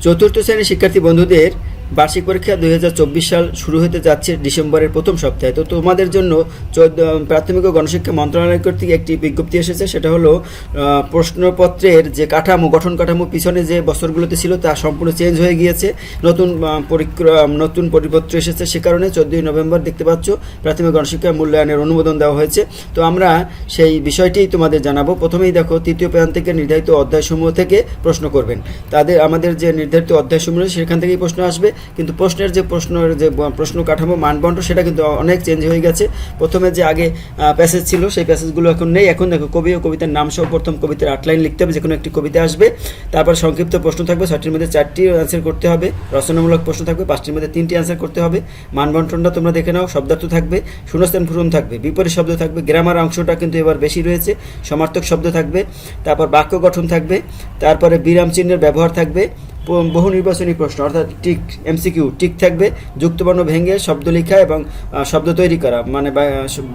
চতুর্থ শ্রেণির শিক্ষার্থী বন্ধুদের বার্ষিক পরীক্ষা দুই হাজার চব্বিশ সাল শুরু হতে যাচ্ছে ডিসেম্বরের প্রথম সপ্তাহে। তো তোমাদের জন্য চৌদ্দ প্রাথমিক ও গণশিক্ষা মন্ত্রণালয় কর্তৃক একটি বিজ্ঞপ্তি এসেছে, সেটা হলো প্রশ্নপত্রের যে কাঠামো, গঠন কাঠামো, পিছনে যে বছরগুলোতে ছিল তা সম্পূর্ণ চেঞ্জ হয়ে গিয়েছে। নতুন নতুন পরিপত্র এসেছে সে কারণে চোদ্দোই নভেম্বর দেখতে পাচ্ছ, প্রাথমিক গণশিক্ষা মূল্যায়নের অনুমোদন দেওয়া হয়েছে। তো আমরা সেই বিষয়টি তোমাদের জানাব। প্রথমেই দেখো, তৃতীয় প্রান্ত থেকে নির্ধারিত অধ্যায়সমূহ থেকে প্রশ্ন করবেন। তাদের, আমাদের যে নির্ধারিত অধ্যায়সমূহ সেখান থেকেই প্রশ্ন আসবে। কিন্তু প্রশ্নের যে প্রশ্নের যে প্রশ্ন কাঠামো মানদণ্ড সেটা কিন্তু অনেক চেঞ্জ হয়ে গেছে। প্রথমে যে আগে প্যাসেজ ছিল, সেই প্যাসেজগুলো এখন নেই। এখন দেখো কবি ও কবিতার নাম সহ প্রথম কবিতার আটলাইন লিখতে হবে যে কোনো একটি কবিতা আসবে। তারপর সংক্ষিপ্ত প্রশ্ন থাকবে, ছয়টির মধ্যে চারটি অ্যান্সার করতে হবে। রচনামূলক প্রশ্ন থাকবে, পাঁচটির মধ্যে তিনটি অ্যান্সার করতে হবে। মানবন্টনটা তোমরা দেখে নাও, শব্দার্থ থাকবে, শূন্যস্থান পূরণ থাকবে, বিপরীত শব্দ থাকবে, গ্রামার অংশটা কিন্তু এবার বেশি রয়েছে, সমার্থক শব্দ থাকবে, তারপর বাক্য গঠন থাকবে, তারপরে বিরাম চিহ্নের ব্যবহার থাকবে বহু নির্বাচনী প্রশ্ন, অর্থাৎ টিক এমসিকিউ টিক থাকবে যুক্তবর্ণ ভেঙে শব্দ লেখা এবং শব্দ তৈরি করা মানে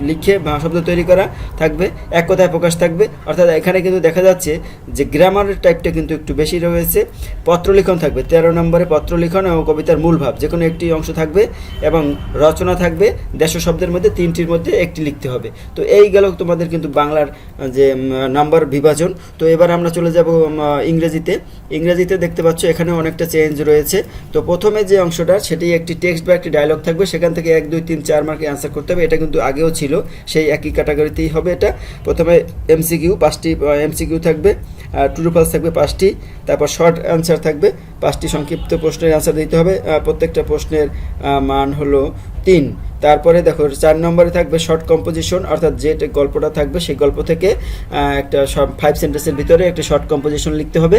লিখে শব্দ তৈরি করা থাকবে, এক কথায় প্রকাশ থাকবে, অর্থাৎ এখানে কিন্তু দেখা যাচ্ছে যে গ্রামারের টাইপটা কিন্তু একটু বেশি রয়েছে, পত্রলিখন থাকবে, তেরো নম্বরে পত্রলিখন এবং কবিতার মূল ভাব যে কোনো একটি অংশ থাকবে এবং রচনা থাকবে, দেশ শব্দের মধ্যে তিনটির মধ্যে একটি লিখতে হবে। তো এই গেল তোমাদের কিন্তু বাংলার যে নাম্বার বিভাজন। তো এবার আমরা চলে যাব ইংরেজিতে। ইংরেজিতে দেখতে পাচ্ছ এখানে অনেকটা চেঞ্জ রয়েছে। তো প্রথমে যে অংশটা সেটি একটি টেক্সট বা একটি ডায়লগ থাকবে। সেখান থেকে এক, দুই, তিন, চার মার্কে অ্যান্সার করতে হবে। এটা কিন্তু আগেও ছিল। সেই একই ক্যাটাগরিতেই হবে এটা। প্রথমে এমসিকিউ পাঁচটি এমসিকিউ থাকবে। ট্রু পালস থাকবে পাঁচটি। তারপর শর্ট অ্যান্সার থাকবে। পাঁচটি সংক্ষিপ্ত প্রশ্নের অ্যান্সার দিতে হবে। প্রত্যেকটা প্রশ্নের মান হলো তিন। তারপরে দেখো চার নম্বরে থাকবে শর্ট কম্পোজিশন অর্থাৎ যে গল্পটা থাকবে সেই গল্প থেকে একটা ফাইভ সেন্টেন্সের ভিতরে একটা শর্ট কম্পোজিশন লিখতে হবে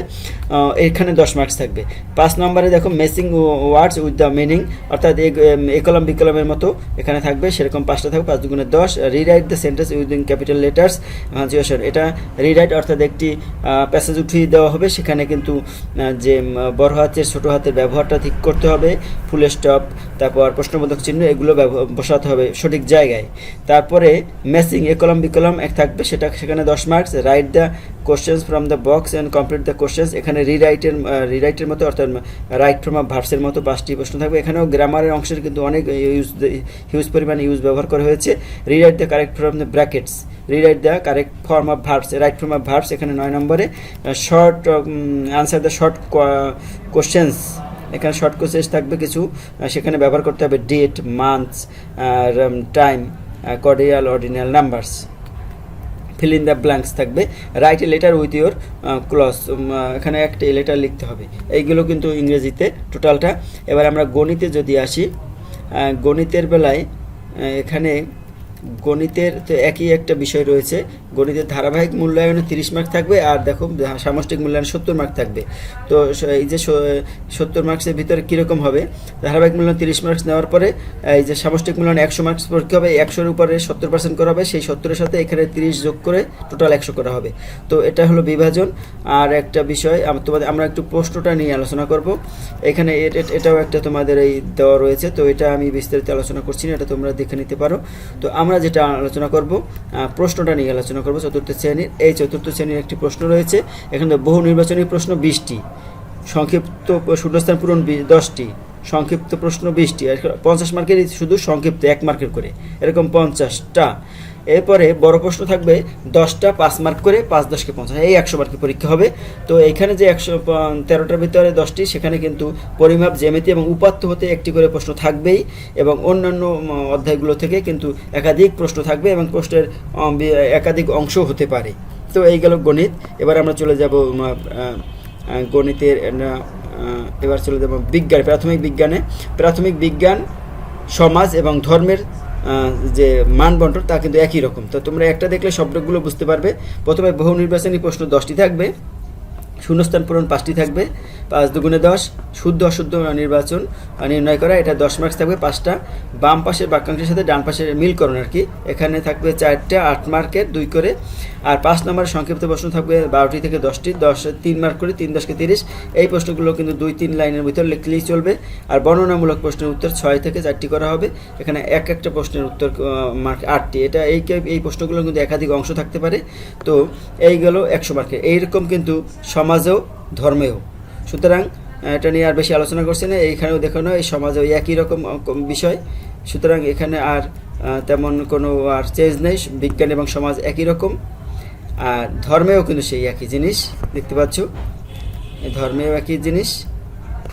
এখানে দশ মার্কস থাকবে। পাঁচ নম্বরে দেখো missing words with the meaning অর্থাৎ এ- এম, এ কলম বি কলমের মতো এখানে থাকবে সেরকম পাঁচটা থাকবে পাঁচ দুগুণে দশ rewrite the sentence within capital letters punctuation এটা রিরাইট অর্থাৎ একটি প্যাসেজ উঠিয়ে দেওয়া হবে সেখানে কিন্তু যে বড় হাতের ছোটো হাতের ব্যবহারটা ঠিক করতে হবে ফুল স্টপ তারপর প্রশ্নবোধক চিহ্ন এগুলো বসাতে হবে সঠিক জায়গায়। তারপরে মেসিং এ কলম বি কলম এক থাকবে, সেটা সেখানে দশ marks write the questions from the box and complete the questions এখানে রিরাইটের রিরাইটের মতো অর্থাৎ রাইট ফ্রম ভার্সের মতো পাঁচটি প্রশ্ন থাকবে। এখানেও গ্রামারের অংশের কিন্তু অনেক ইউজ হিউজ পরিমাণে ইউজ ব্যবহার করা হয়েছে। Rewrite the correct from the brackets rewrite the correct form of verbs right form of verbs এখানে নয় নম্বরে short answer the short questions এখানে শর্ট কোশ্চেন্স থাকবে কিছু সেখানে ব্যবহার করতে হবে date months time cordial ordinal numbers fill in the blanks থাকবে। Write a letter with your clause এখানে একটা লেটার লিখতে হবে। এইগুলো কিন্তু ইংরেজিতে টোটালটা এবার আমরা গণিতে যদি আসি গণিতের বেলায় এখানে গণিতের তো একই একটা বিষয় রয়েছে। গণিতের ধারাবাহিক মূল্যায়নে তিরিশ মার্ক থাকবে আর দেখো, সামষ্টিক মূল্যায়নে সত্তর মার্ক থাকবে। তো এই যে সত্তর মার্কসের ভিতরে কীরকম হবে? ধারাবাহিক মূল্যায়ন তিরিশ মার্কস নেওয়ার পরে, এই যে সামষ্টিক মূল্যায়ন একশো মার্কস পরীক্ষা হবে? একশোর উপরে সত্তর পার্সেন্ট করা হবে। সেই সত্তরের সাথে এখানে তিরিশ যোগ করে টোটাল একশো করা হবে। তো এটা হলো বিভাজন। আর একটা বিষয় তোমাদের, আমরা একটু প্রশ্নটা নিয়ে আলোচনা করব। এখানে এটাও একটা তোমাদের এই দেওয়া রয়েছে। তো এটা আমি বিস্তারিত আলোচনা করছি না, এটা তোমরা দেখে নিতে পারো। তো আমরা যেটা আলোচনা করব প্রশ্নটা নিয়ে আলোচনা করব চতুর্থ শ্রেণির। এই চতুর্থ শ্রেণির একটি প্রশ্ন রয়েছে। এখানে বহু নির্বাচনী প্রশ্ন বিশটি, সংক্ষিপ্ত শূন্যস্থান পূরণ দশটি, সংক্ষিপ্ত প্রশ্ন বিশটি। পঞ্চাশ মার্কের শুধু সংক্ষিপ্ত, এক মার্কের করে। এরকম পঞ্চাশটা। এরপরে বড় প্রশ্ন থাকবে, দশটা পাঁচ মার্ক করে পাঁচ দশকে পঞ্চাশ এই একশো মার্কের পরীক্ষা হবে? তো এখানে যে একশো তেরোটার ভিতরে দশটি, সেখানে কিন্তু পরিমাপ, জ্যামিতি এবং উপাত্ত হতে একটি করে প্রশ্ন থাকবেই এবং অন্যান্য অধ্যায়গুলো থেকে কিন্তু একাধিক প্রশ্ন থাকবে এবং প্রশ্নের একাধিক অংশ হতে পারে। তো এই গেল গণিত। এবার আমরা চলে যাব গণিতের এবার চলে যাব বিজ্ঞান, প্রাথমিক বিজ্ঞানে। প্রাথমিক বিজ্ঞান, সমাজ এবং ধর্মের যে মানবন্টন, তা কিন্তু একই রকম। তো তোমরা একটা দেখলে শব্দগুলো বুঝতে পারবে। প্রথমে বহু নির্বাচনী প্রশ্ন দশটি থাকবে, শূন্যস্থান পূরণ পাঁচটি থাকবে পাঁচ দুগুণে দশ, শুদ্ধ অশুদ্ধ নির্বাচন। নির্ণয় করা, এটা দশ মার্কস থাকবে পাঁচটা। বাম পাশের বাক্যাংশের সাথে ডান পাশের মিলকরণ আর কি। এখানে থাকবে চারটা, আট মার্কের দুই করে। আর পাঁচ নম্বরের সংক্ষিপ্ত প্রশ্ন থাকবে বারোটি থেকে দশটি। দশ, তিন মার্ক করে তিন দশকে তিরিশ। এই প্রশ্নগুলো কিন্তু দুই তিন লাইনের ভিতর লিখলেই চলবে। আর বর্ণনামূলক প্রশ্নের উত্তর ছয় থেকে চারটি করা হবে। এখানে এক একটা প্রশ্নের উত্তর মার্ক আটটি। এটা এই এই প্রশ্নগুলো কিন্তু একাধিক অংশ থাকতে পারে। তো এই গেল একশো মার্কের এইরকম কিন্তু সমাজেও, ধর্মেও। সুতরাং, এটা নিয়ে আর বেশি আলোচনা করছে না, এইখানেও দেখানো এই সমাজে ওই একই রকম বিষয়। সুতরাং এখানে আর তেমন কোনো আর চেঞ্জ নেই, বিজ্ঞান এবং সমাজ একই রকম। আর ধর্মেও কিন্তু সেই একই জিনিস, দেখতে পাচ্ছ? ধর্মেও একই জিনিস।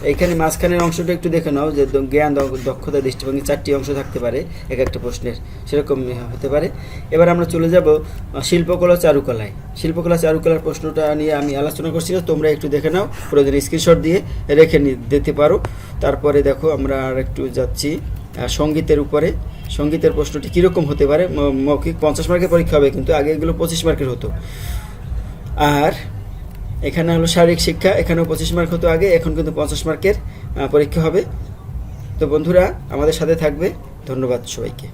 এইখানে মাঝখানের অংশটা একটু দেখে নাও যে জ্ঞান দক্ষতা দৃষ্টিভঙ্গি চারটি অংশ থাকতে পারে, এক একটা প্রশ্নের। সেরকম হতে পারে। এবার আমরা চলে যাব শিল্পকলা চারুকলায়। শিল্পকলা চারুকলার প্রশ্নটা নিয়ে আমি আলোচনা করছিলাম তোমরা একটু দেখে নাও, প্রয়োজন স্ক্রিনশট দিয়ে রেখে দিতে পারো। তারপরে দেখো, আমরা আর একটু যাচ্ছি সঙ্গীতের উপরে। সঙ্গীতের প্রশ্নটি কীরকম হতে পারে? মৌখিক পঞ্চাশ মার্কের পরীক্ষা হবে, কিন্তু আগে এগুলো পঁচিশ মার্কের হতো। আর এখানে হলো শারীরিক শিক্ষা, এখানেও পঁচিশ মার্ক হতো আগে, এখন কিন্তু পঞ্চাশ মার্কের পরীক্ষা হবে। তো বন্ধুরা, আমাদের সাথে থাকবে। ধন্যবাদ সবাইকে।